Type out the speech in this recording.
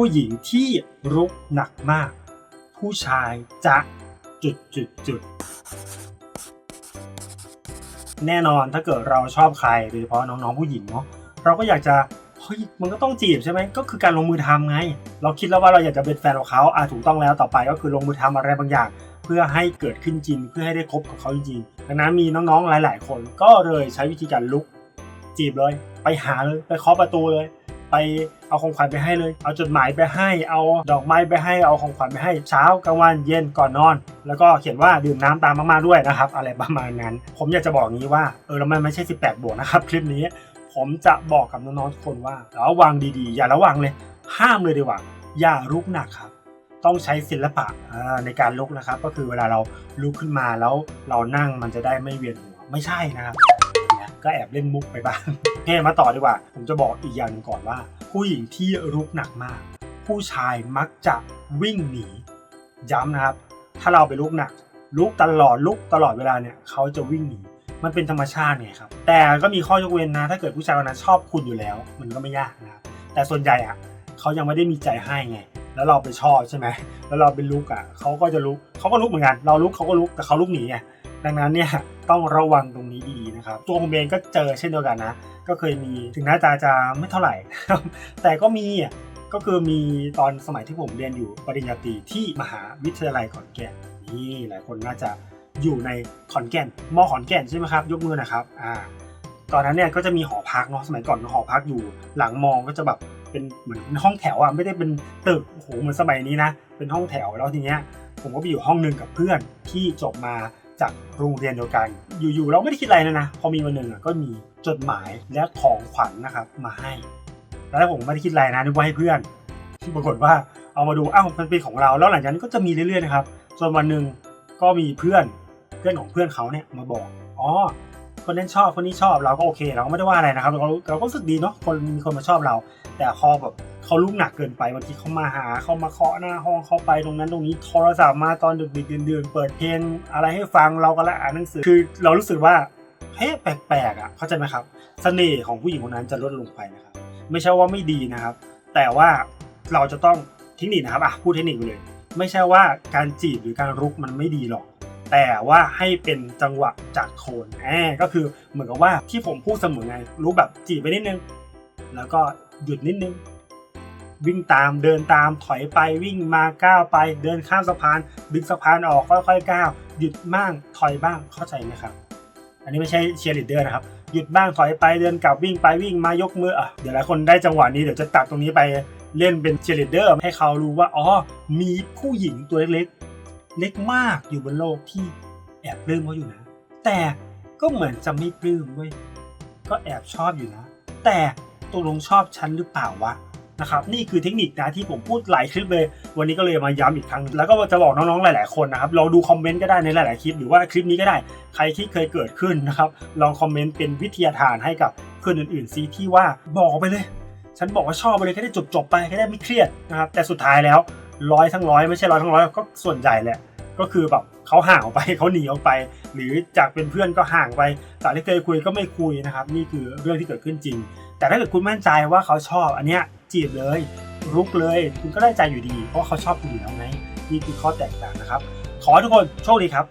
ผู้หญิงที่รุกหนักมาก ผู้ชายจะจุดจุดจุดแน่นอนถ้าเกิดเราชอบใครโดยเฉพาะน้องๆผู้หญิงเนาะเราก็อยากจะเฮ้ยมันก็ต้องจีบใช่ไหมก็คือการลงมือทำไง เราคิดแล้วว่าเราอยากจะเป็นแฟนของเขาอะถูกต้องแล้วต่อไปก็คือลงมือทำอะไรบางอย่าง เพื่อให้เกิดขึ้นจริง เพื่อให้ได้คบกับเขาจริงดังนั้นมีน้องๆหลาย ๆ คน ก็เลยใช้วิธีการลุก จีบเลย ไปหาเลยไปเคาะประตูเลย ไปเอาของขวัญไปให้เลย เอาจดหมายไปให้ เอาดอกไม้ไปให้ เอาของขวัญไปให้ เช้ากลางวันเย็นก่อนนอน แล้วก็เขียนว่าดื่มน้ำตามมากๆด้วยนะครับ อะไรประมาณนั้น ผมอยากจะบอกงี้ว่า เออแล้วมันไม่ใช่ 18 บวกนะครับ คลิปนี้ ผมจะบอกกับน้องๆทุกคนว่าระวังดีๆ อย่าระวังเลย ห้ามเลยดีกว่า อย่าลุกหนักครับ ต้องใช้ศิลปะในการลุกนะครับ ก็คือเวลาเราลุกขึ้นมาแล้วเรานั่งมันจะได้ไม่เวียนหัว ไม่ใช่นะครับ ก็แอบเล่นมุกไปบ้างโอเคมาต่อดีกว่า ผมจะบอกอีกอย่างหนึงก่อนว่า ผู้หญิงที่รุกหนักมาก ผู้ชายมักจะวิ่งหนี ย้ำนะครับ ถ้าเราไปลุกหนักลุกตลอดลุกตลอดเวลาเนี่ยเขาจะวิ่งหนีมันเป็นธรรมชาติไงครับ แต่ก็มีข้อยกเว้นนะ ถ้าเกิดผู้ชายคนนั้นชอบคุณอยู่แล้ว มันก็ไม่ยากนะครับ แต่ส่วนใหญ่อะเขายังไม่ได้มีใจให้ไง แล้วเราไปชอบใช่ไหม แล้วเราเป็นลุกอะเขาก็จะลุกเขาก็ลุกเหมือนกัน เราลุกเขาก็ลุก แต่เขาลุกหนีไง ดังนั้นเนี่ยต้องระวังตรงนี้ดีนะครับ ตัวผมเองก็เจอเช่นเดียวกันนะ ก็เคยมีถึงหน้าตาจะไม่เท่าไหร่ แต่ก็มีอะก็คือมีตอนสมัยที่ผมเรียนอยู่ปริญญาตรีที่มหาวิทยาลัยขอนแก่นนี่หลายคนน่าจะอยู่ในขอนแก่นมขอนแก่นใช่ไหมครับ ยกมือนะครับอ่าตอนนั้นเนี่ยก็จะมีหอพักเนาะสมัยก่อนหอพักอยู่ หลังมองก็จะแบบเป็นเหมือนห้องแถวอะไม่ได้เป็นตึกโอ้โหเหมือนสมัยนี้นะ เป็นห้องแถวแล้วทีเนี้ยผมก็ไปอยู่ห้องหนึ่งกับเพื่อนที่จบมา จากโรงเรียนเดียวกัน อยู่ๆเราไม่ได้คิดอะไรนะนะ พอมีวันหนึ่งก็มีจดหมายและของขวัญนะครับมาให้ แล้วผมไม่ได้คิดอะไรนะนึกว่าให้เพื่อนปรากฏว่าเอามาดูอ้าวมันเป็นของเรา แล้วหลังจากนั้นก็จะมีเรื่อยๆนะครับจนวันหนึ่งก็มีเพื่อนเพื่อนของเพื่อนเขาเนี่ยมาบอกอ๋อ คนนั้นชอบคนนี้ชอบเราก็โอเค เราก็ไม่ได้ว่าอะไรนะครับ เราเราก็รู้สึกดีเนาะคนมีคนมาชอบเรา แต่พอแบบเขาลุกหนักเกินไปบางทีเขามาหาเขามาเคาะหน้าห้องเขาไปตรงนั้นตรงนี้โทรศัพท์มาตอนดึกๆดื่นๆเปิดเพลงอะไรให้ฟังเราก็ละอ่านหนังสือคือเรารู้สึกว่าเฮ้ยแปลกๆอะเข้าใจไหมครับเสน่ห์ของผู้หญิงคนนั้นจะลดลงไปนะครับไม่ใช่ว่าไม่ดีนะครับ แต่ว่าเราจะต้องเทคนิคนะครับอะพูดเทคนิคไปเลย ไม่ใช่ว่าการจีบหรือการรุกมันไม่ดีหรอก แต่ว่าให้เป็นจังหวะจากโคนแอบก็คือเหมือนกับว่าที่ผมพูดเสมอไงรู้แบบจีบไปนิดนึง แล้วก็หยุดนิดนึง วิ่งตามเดินตามถอยไปวิ่งมาก้าวไป เดินข้ามสะพานดึงสะพานออกค่อยๆก้าวหยุดบ้างถอยบ้างเข้าใจไหมครับ อันนี้ไม่ใช่เชียร์ลีดเดอร์นะครับหยุดบ้างถอยไปเดินกลับวิ่งไปวิ่งมายกมืออะเดี๋ยวหลายคนได้จังหวะนี้เดี๋ยวจะตัดตรงนี้ไปเล่นเป็นเชียร์ลีดเดอร์ให้เขารู้ว่าอ๋อมีผู้หญิงตัวเล็ก เล็กมากอยู่บนโลกที่แอบปลื้มเขาอยู่นะ แต่ก็เหมือนจะไม่ปลื้มเว้ยก็แอบชอบอยู่นะ แต่ตกลงชอบฉันหรือเปล่าวะนะครับนี่คือเทคนิคนะที่ผมพูดหลายคลิปเลย วันนี้ก็เลยมาย้ำอีกครั้ง แล้วก็จะบอกน้องๆหลาย ๆคนนะครับลองดูคอมเมนต์ก็ได้ในหลาย ๆ คลิป หรือว่าคลิปนี้ก็ได้ใครที่เคยเกิดขึ้นนะครับลองคอมเมนต์เป็นวิทยาทานให้กับเพื่อนอื่นๆซิที่ว่าบอกไปเลย ฉันบอกว่าชอบไปเลยแค่ได้จบๆไปแค่ได้ไม่เครียดนะครับแต่สุดท้ายแล้ว ร้อยทั้งร้อยไม่ใช่ร้อยทั้งร้อยก็ส่วนใหญ่แหละก็คือแบบเขาห่างออกไปเขาหนีออกไป หรือจากเป็นเพื่อนก็ห่างไปจากที่เคยคุยก็ไม่คุยนะครับ นี่คือเรื่องที่เกิดขึ้นจริง แต่ถ้าเกิดคุณมั่นใจว่าเขาชอบอันเนี้ยจีบเลย รุกเลย คุณก็ได้ใจอยู่ดี เพราะเขาชอบคุณอยู่แล้วไงนี่คือข้อแตกต่างนะครับ ขอทุกคนโชคดีครับ